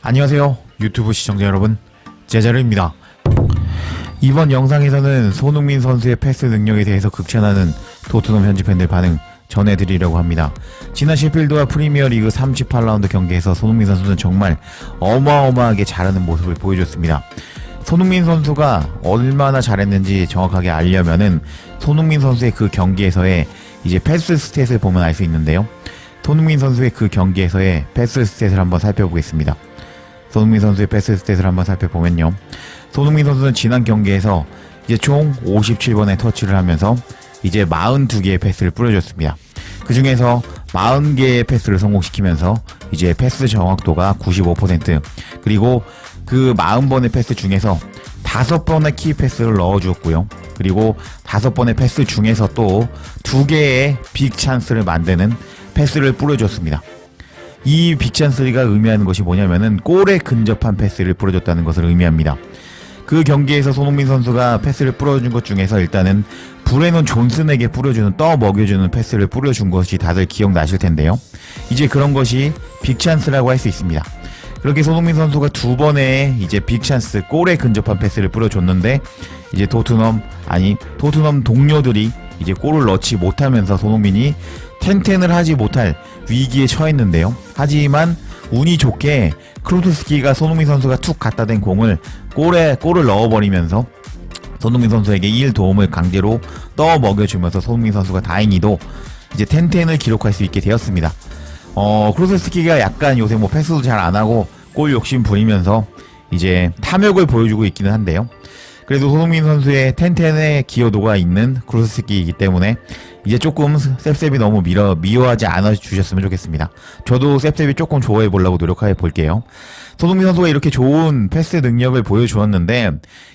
안녕하세요. 유튜브 시청자 여러분 제자르입니다. 이번 영상에서는 손흥민 선수의 패스 능력에 대해서 극찬하는 토트넘 현지 팬들 반응 전해드리려고 합니다. 지난 셰필드와 프리미어리그 38라운드 경기에서 손흥민 선수는 정말 어마어마하게 잘하는 모습을 보여줬습니다. 손흥민 선수가 얼마나 잘했는지 정확하게 알려면은 손흥민 선수의 그 경기에서의 이제 패스 스탯을 보면 알 수 있는데요. 손흥민 선수의 그 경기에서의 패스 스탯을 한번 살펴보겠습니다 손흥민 선수의 패스 스탯을 한번 살펴보면요. 손흥민 선수는 지난 경기에서 이제 총 57번의 터치를 하면서 이제 42개의 패스를 뿌려줬습니다. 그 중에서 40개의 패스를 성공시키면서 이제 패스 정확도가 95% 그리고 그 40번의 패스 중에서 5번의 키 패스를 넣어주었고요. 그리고 5번의 패스 중에서 또 2개의 빅 찬스를 만드는 패스를 뿌려줬습니다. 이 빅찬스리가 의미하는 것이 뭐냐면은 골에 근접한 패스를 뿌려줬다는 것을 의미합니다. 그 경기에서 손흥민 선수가 패스를 뿌려준 것 중에서 일단은 브레논 존슨에게 뿌려주는 떠 먹여주는 패스를 뿌려준 것이 다들 기억나실 텐데요. 이제 그런 것이 빅찬스라고 할 수 있습니다. 그렇게 손흥민 선수가 두 번의 이제 빅찬스 골에 근접한 패스를 뿌려줬는데 이제 토트넘 아니 토트넘 동료들이 이제 골을 넣지 못하면서 손흥민이 텐텐을 하지 못할 위기에 처했는데요. 하지만 운이 좋게 크루토스키가 손흥민 선수가 툭 갖다 댄 공을 골에 골을 넣어버리면서 손흥민 선수에게 1 도움을 강제로 떠 먹여주면서 손흥민 선수가 다행히도 이제 텐텐을 기록할 수 있게 되었습니다. 어, 크루토스키가 약간 요새 뭐 패스도 잘 안 하고 골 욕심 부리면서 이제 탐욕을 보여주고 있기는 한데요. 그래도 손흥민 선수의 텐텐의 기여도가 있는 크루스키이기 때문에 이제 조금 셉셉이 너무 미워, 미워하지 않아 주셨으면 좋겠습니다. 저도 셉셉이 조금 좋아해 보려고 노력해 볼게요. 손흥민 선수가 이렇게 좋은 패스 능력을 보여주었는데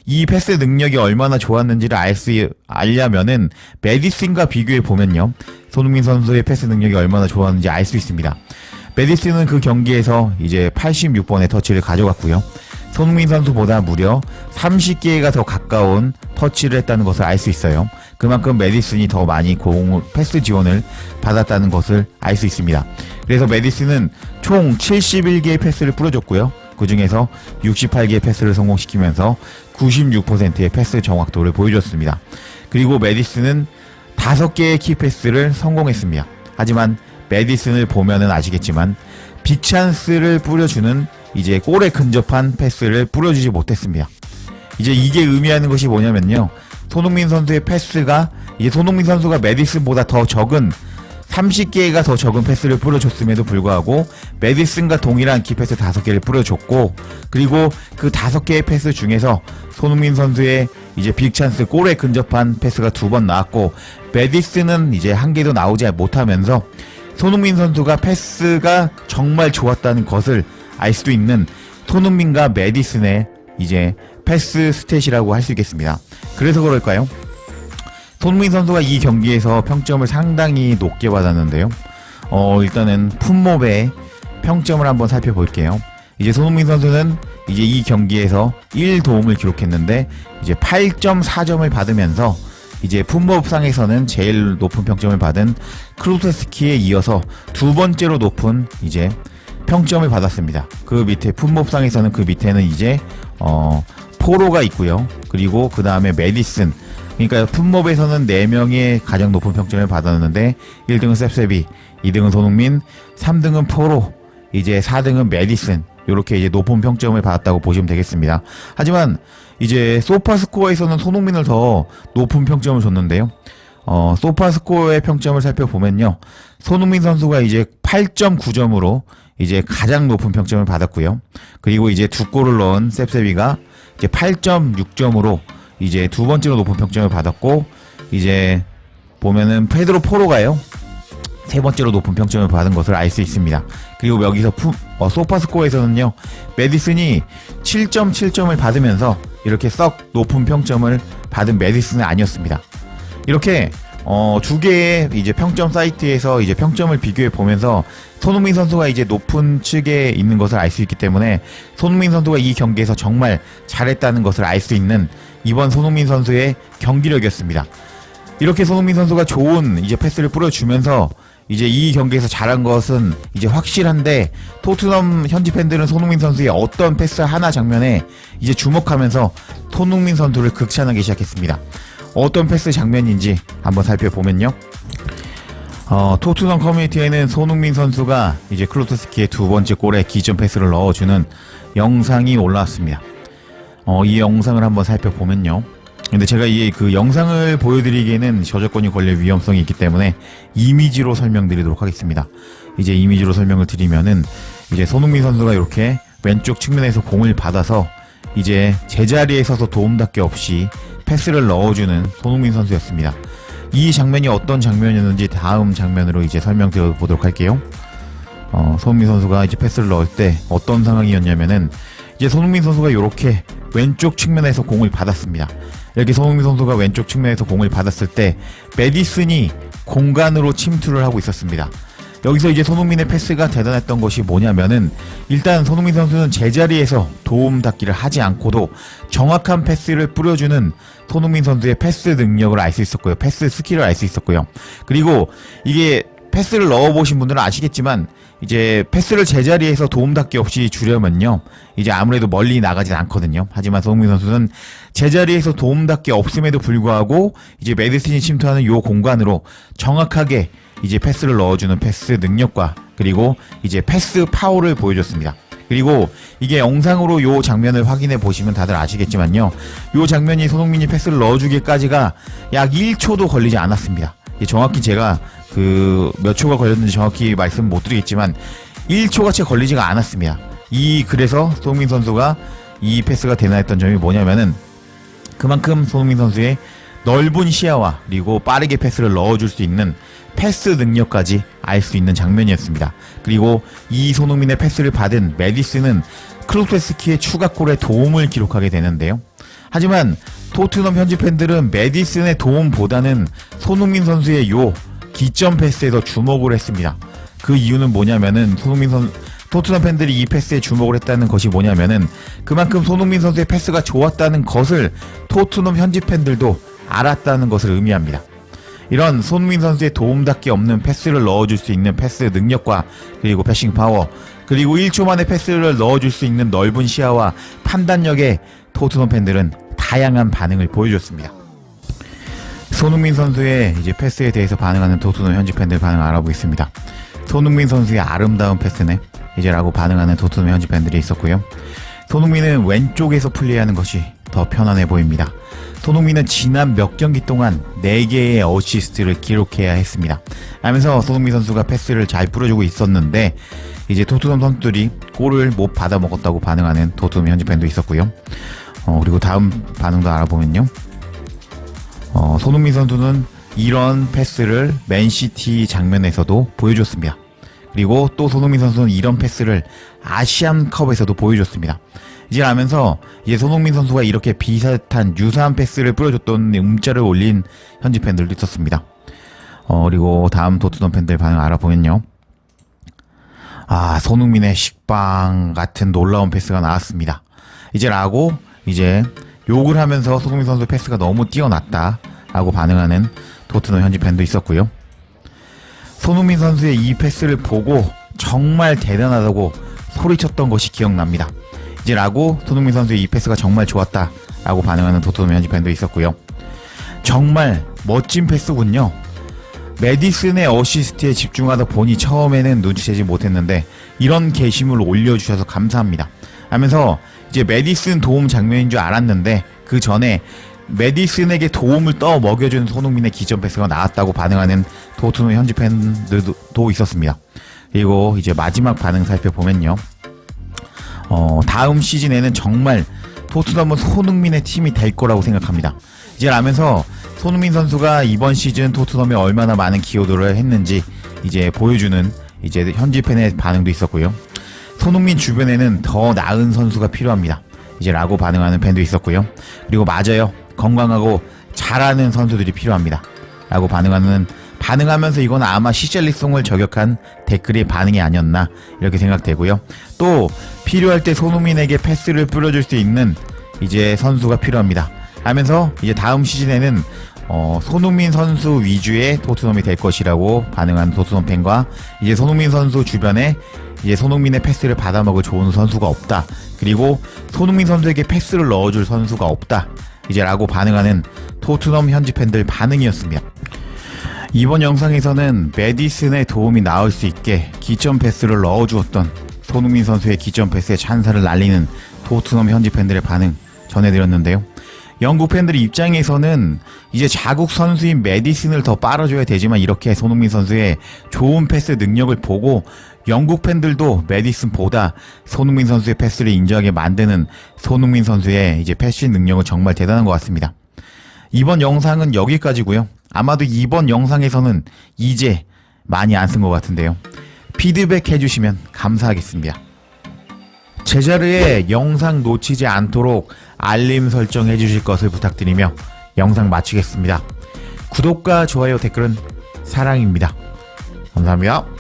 이 패스 능력이 얼마나 좋았는지를 알 수 알려면은 메디슨과 비교해 보면요. 손흥민 선수의 패스 능력이 얼마나 좋았는지 알 수 있습니다. 메디슨은 그 경기에서 이제 86번의 터치를 가져갔고요. 손흥민 선수보다 무려 30개가 더 가까운 터치를 했다는 것을 알 수 있어요. 그만큼 메디슨이 더 많이 공 패스 지원을 받았다는 것을 알 수 있습니다. 그래서 메디슨은 총 71개의 패스를 뿌려줬고요. 그 중에서 68개의 패스를 성공시키면서 96%의 패스 정확도를 보여줬습니다. 그리고 메디슨은 5개의 키패스를 성공했습니다. 하지만 메디슨을 보면은 아시겠지만 빅찬스를 뿌려주는 이제 골에 근접한 패스를 뿌려주지 못했습니다. 이제 이게 의미하는 것이 뭐냐면요. 손흥민 선수의 패스가 이제 손흥민 선수가 메디슨보다 더 적은 30개가 더 적은 패스를 뿌려줬음에도 불구하고 메디슨과 동일한 키패스 5개를 뿌려줬고 그리고 그 5개의 패스 중에서 손흥민 선수의 이제 빅찬스 골에 근접한 패스가 두 번 나왔고 메디슨은 이제 한 개도 나오지 못하면서 손흥민 선수가 패스가 정말 좋았다는 것을 알 수도 있는 손흥민과 메디슨의 이제 패스 스탯이라고 할 수 있겠습니다. 그래서 그럴까요? 손흥민 선수가 이 경기에서 평점을 상당히 높게 받았는데요. 어, 일단은 품목의 평점을 한번 살펴볼게요. 이제 손흥민 선수는 이제 이 경기에서 1 도움을 기록했는데 이제 8.4점을 받으면서 이제 품목상에서는 제일 높은 평점을 받은 크루테스키에 이어서 두 번째로 높은 이제 평점을 받았습니다. 그 밑에 품목상에서는 그 밑에는 이제 어 포로가 있고요. 그리고 그 다음에 메디슨. 그러니까 품목에서는 4명의 가장 높은 평점을 받았는데 1등은 셉셉이, 2등은 손흥민, 3등은 포로, 이제 4등은 메디슨. 이렇게 이제 높은 평점을 받았다고 보시면 되겠습니다. 하지만 이제 소파 스코어에서는 손흥민을 더 높은 평점을 줬는데요. 어, 소파 스코어의 평점을 살펴보면요. 손흥민 선수가 이제 8.9점으로 이제 가장 높은 평점을 받았고요. 그리고 이제 두 골을 넣은 셉셉이가 이제 8.6점으로 이제 두 번째로 높은 평점을 받았고 이제 보면은 페드로 포로가요. 세 번째로 높은 평점을 받은 것을 알 수 있습니다. 그리고 여기서 푸, 어, 소파스코어에서는요, 메디슨이 7.7점을 받으면서 이렇게 썩 높은 평점을 받은 메디슨은 아니었습니다. 이렇게 어, 두 개의 이제 평점 사이트에서 이제 평점을 비교해 보면서 손흥민 선수가 이제 높은 측에 있는 것을 알 수 있기 때문에 손흥민 선수가 이 경기에서 정말 잘했다는 것을 알 수 있는 이번 손흥민 선수의 경기력이었습니다. 이렇게 손흥민 선수가 좋은 이제 패스를 뿌려주면서 이제 이 경기에서 잘한 것은 이제 확실한데 토트넘 현지 팬들은 손흥민 선수의 어떤 패스 하나 장면에 이제 주목하면서 손흥민 선수를 극찬하기 시작했습니다. 어떤 패스 장면인지 한번 살펴보면요. 어, 토트넘 커뮤니티에는 손흥민 선수가 이제 클로트스키의 두 번째 골에 기점 패스를 넣어주는 영상이 올라왔습니다. 어, 이 영상을 한번 살펴보면요. 근데 제가 이 그 영상을 보여드리기에는 저작권이 걸릴 위험성이 있기 때문에 이미지로 설명드리도록 하겠습니다. 이제 이미지로 설명을 드리면은 이제 손흥민 선수가 이렇게 왼쪽 측면에서 공을 받아서 이제 제자리에 서서 도움닫기 없이 패스를 넣어주는 손흥민 선수였습니다. 이 장면이 어떤 장면이었는지 다음 장면으로 이제 설명드려 보도록 할게요. 어, 손흥민 선수가 이제 패스를 넣을 때 어떤 상황이었냐면은 이제 손흥민 선수가 이렇게 왼쪽 측면에서 공을 받았습니다. 이렇게 손흥민 선수가 왼쪽 측면에서 공을 받았을 때 메디슨이 공간으로 침투를 하고 있었습니다. 여기서 이제 손흥민의 패스가 대단했던 것이 뭐냐면은 일단 손흥민 선수는 제자리에서 도움 닫기를 하지 않고도 정확한 패스를 뿌려주는 손흥민 선수의 패스 능력을 알 수 있었고요. 패스 스킬을 알 수 있었고요. 그리고 이게 패스를 넣어보신 분들은 아시겠지만 이제 패스를 제자리에서 도움닫기 없이 주려면요. 이제 아무래도 멀리 나가진 않거든요. 하지만 손흥민 선수는 제자리에서 도움닫기 없음에도 불구하고 이제 메디슨이 침투하는 요 공간으로 정확하게 이제 패스를 넣어주는 패스 능력과 그리고 이제 패스 파워를 보여줬습니다. 그리고 이게 영상으로 요 장면을 확인해 보시면 다들 아시겠지만요. 요 장면이 손흥민이 패스를 넣어주기까지가 약 1초도 걸리지 않았습니다. 정확히 제가 그 몇 초가 걸렸는지 정확히 말씀 못 드리겠지만 1초가 채 걸리지가 않았습니다. 이 그래서 손흥민 선수가 이 패스가 대단했던 점이 뭐냐면은 그만큼 손흥민 선수의 넓은 시야와 그리고 빠르게 패스를 넣어줄 수 있는 패스 능력까지 알 수 있는 장면이었습니다. 그리고 이 손흥민의 패스를 받은 메디스는 클로테스키의 추가골에 도움을 기록하게 되는데요. 하지만 토트넘 현지 팬들은 메디슨의 도움보다는 손흥민 선수의 요 기점 패스에 더 주목을 했습니다. 그 이유는 뭐냐면은 손흥민 선 토트넘 팬들이 이 패스에 주목을 했다는 것이 뭐냐면은 그만큼 손흥민 선수의 패스가 좋았다는 것을 토트넘 현지 팬들도 알았다는 것을 의미합니다. 이런 손흥민 선수의 도움닫기 없는 패스를 넣어줄 수 있는 패스 능력과 그리고 패싱 파워 그리고 1초 만에 패스를 넣어줄 수 있는 넓은 시야와 판단력에 토트넘 팬들은 다양한 반응을 보여줬습니다. 손흥민 선수의 이제 패스에 대해서 반응하는 토트넘 현지 팬들 반응 알아보겠습니다. 손흥민 선수의 아름다운 패스네 이제라고 반응하는 토트넘 현지 팬들이 있었고요. 손흥민은 왼쪽에서 플레이하는 것이 더 편안해 보입니다. 손흥민은 지난 몇 경기 동안 4개의 어시스트를 기록해야 했습니다. 하면서 손흥민 선수가 패스를 잘 뿌려주고 있었는데 이제 토트넘 선수들이 골을 못 받아 먹었다고 반응하는 토트넘 현지 팬도 있었고요. 어, 그리고 다음 반응도 알아보면요. 어, 손흥민 선수는 이런 패스를 맨시티 장면에서도 보여줬습니다. 그리고 또 손흥민 선수는 이런 패스를 아시안컵에서도 보여줬습니다. 이제 하면서 이제 손흥민 선수가 이렇게 비슷한 유사한 패스를 뿌려줬던 음자를 올린 현지 팬들도 있었습니다. 어, 그리고 다음 토트넘 팬들 반응 알아보면요. 아, 손흥민의 식빵 같은 놀라운 패스가 나왔습니다. 이제 라고 이제 욕을 하면서 손흥민 선수 패스가 너무 뛰어났다 라고 반응하는 토트넘 현지 팬도 있었고요. 손흥민 선수의 이 패스를 보고 정말 대단하다고 소리쳤던 것이 기억납니다. 이제 라고 손흥민 선수의 이 패스가 정말 좋았다 라고 반응하는 토트넘 현지 팬도 있었고요. 정말 멋진 패스군요. 메디슨의 어시스트에 집중하다 보니 처음에는 눈치채지 못했는데 이런 게시물을 올려주셔서 감사합니다. 하면서 이제 메디슨 도움 장면인 줄 알았는데 그 전에 메디슨에게 도움을 떠 먹여준 손흥민의 기점 패스가 나왔다고 반응하는 토트넘 현지 팬들도 있었습니다. 그리고 이제 마지막 반응 살펴보면요. 어, 다음 시즌에는 정말 토트넘은 손흥민의 팀이 될 거라고 생각합니다. 이제 라면서 손흥민 선수가 이번 시즌 토트넘에 얼마나 많은 기여도를 했는지 이제 보여주는 이제 현지 팬의 반응도 있었고요. 손흥민 주변에는 더 나은 선수가 필요합니다. 이제 라고 반응하는 팬도 있었고요. 그리고 맞아요. 건강하고 잘하는 선수들이 필요합니다. 라고 반응하는 반응하면서 이건 아마 시젤리송을 저격한 댓글의 반응이 아니었나 이렇게 생각되고요. 또 필요할 때 손흥민에게 패스를 뿌려줄 수 있는 이제 선수가 필요합니다. 하면서 이제 다음 시즌에는 어, 손흥민 선수 위주의 토트넘이 될 것이라고 반응한 토트넘 팬과 이제 손흥민 선수 주변에 이제 손흥민의 패스를 받아먹을 좋은 선수가 없다. 그리고 손흥민 선수에게 패스를 넣어줄 선수가 없다. 이제라고 반응하는 토트넘 현지 팬들 반응이었습니다. 이번 영상에서는 메디슨의 도움이 나올 수 있게 기점 패스를 넣어주었던 손흥민 선수의 기점 패스에 찬사를 날리는 토트넘 현지 팬들의 반응 전해드렸는데요. 영국 팬들 입장에서는 이제 자국 선수인 메디슨을 더 빨아줘야 되지만 이렇게 손흥민 선수의 좋은 패스 능력을 보고 영국 팬들도 메디슨보다 손흥민 선수의 패스를 인정하게 만드는 손흥민 선수의 이제 패스 능력은 정말 대단한 것 같습니다. 이번 영상은 여기까지고요. 아마도 이번 영상에서는 이제 많이 안 쓴 것 같은데요. 피드백 해주시면 감사하겠습니다. 제자리에 영상 놓치지 않도록 알림 설정 해 주실 것을 부탁드리며 영상 마치겠습니다. 구독과 좋아요 댓글은 사랑입니다. 감사합니다.